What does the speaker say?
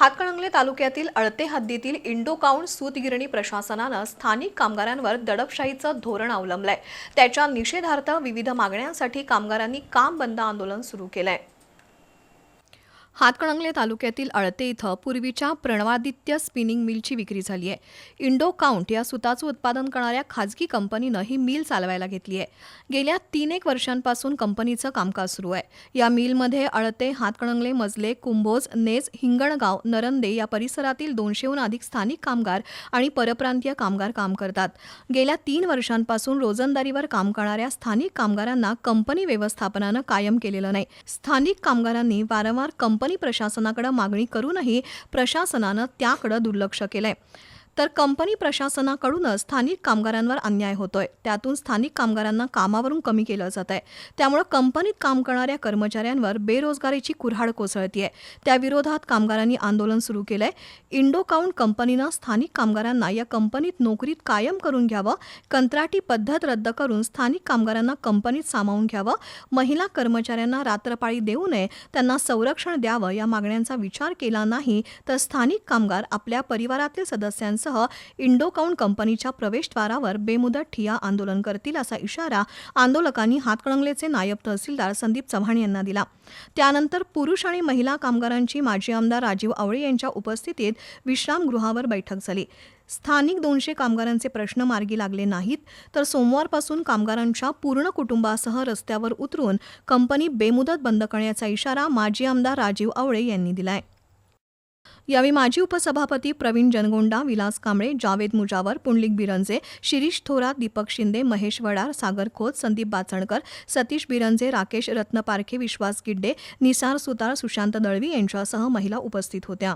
हातकणंगले तालुक्यातील अळते हद्दीतील इंडोकाउंट सूतगिरणी प्रशासनानं स्थानिक कामगारांवर दडपशाहीचं धोरण अवलंबलंय. त्याच्या निषेधार्थ विविध मागण्यांसाठी कामगारांनी काम बंद आंदोलन सुरू केलंय. हातकणंगले तालुक्यातील अळते इथं पूर्वीच्या प्रणवादित्य स्पिनिंग मिलची विक्री झाली आहे. इंडो काउंट या सुताचं उत्पादन करणाऱ्या खाजगी कंपनीनं ही मिल चालवायला घेतली आहे. गेल्या तीन एक वर्षांपासून कंपनीचं कामकाज सुरू आहे. या मिलमध्ये अळते हातकणंगले मजले कुंभोज नेज हिंगणगाव नरंदे या परिसरातील दोनशेहून अधिक स्थानिक कामगार आणि परप्रांतीय कामगार काम करतात. गेल्या तीन वर्षांपासून रोजंदारीवर काम करणाऱ्या स्थानिक कामगारांना कंपनी व्यवस्थापनानं कायम केलेलं नाही. स्थानिक कामगारांनी वारंवार कंपनी प्रशासनाकडे मागणी करूनही प्रशासनानं त्याकडे दुर्लक्ष केलंय. तर कंपनी प्रशासनाकडूनच स्थानिक कामगारांवर अन्याय होतोय. त्यातून स्थानिक कामगारांना कामावरून कमी केलं जात आहे त्यामुळे कंपनीत काम करणाऱ्या कर्मचाऱ्यांवर बेरोजगारीची कुऱ्हाड कोसळतीय. त्याविरोधात कामगारांनी आंदोलन सुरू केलंय. इंडोकाउंट कंपनीनं स्थानिक कामगारांना या कंपनीत नोकरीत कायम करून घ्यावं कंत्राटी पद्धत रद्द करून स्थानिक कामगारांना कंपनीत सामावून घ्यावं महिला कर्मचाऱ्यांना रात्रपाळी देऊ नये त्यांना संरक्षण द्यावं या मागण्यांचा विचार केला नाही तर स्थानिक कामगार आपल्या परिवारातील सदस्यांसह इंडोकाउंट कंपनीच्या प्रवेशद्वारावर बेमुदत ठिया आंदोलन करतील असा इशारा आंदोलकांनी हातकणंगलेचे नायब तहसीलदार संदीप चव्हाण यांना दिला. त्यानंतर पुरुष आणि महिला कामगारांची माजी आमदार राजीव आवळे यांच्या उपस्थितीत विश्रामगृहावर बैठक झाली. स्थानिक दोनशे कामगारांचे प्रश्न मार्गी लागले नाहीत तर सोमवारपासून कामगारांच्या पूर्ण कुटुंबासह रस्त्यावर उतरून कंपनी बेमुदत बंद करण्याचा इशारा माजी आमदार राजीव आवळे यांनी दिलाय. यावेळी माजी उपसभापती प्रवीण जनगोंडा विलास कांबळे जावेद मुजावर पुंडलिक बिरंजे शिरीष थोरात दीपक शिंदे महेश वडार सागर खोत संदीप बाचणकर सतीश बिरंजे राकेश रत्नपारखे विश्वास गिड्डे निसार सुतार सुशांत दळवी यांच्यासह महिला उपस्थित होत्या.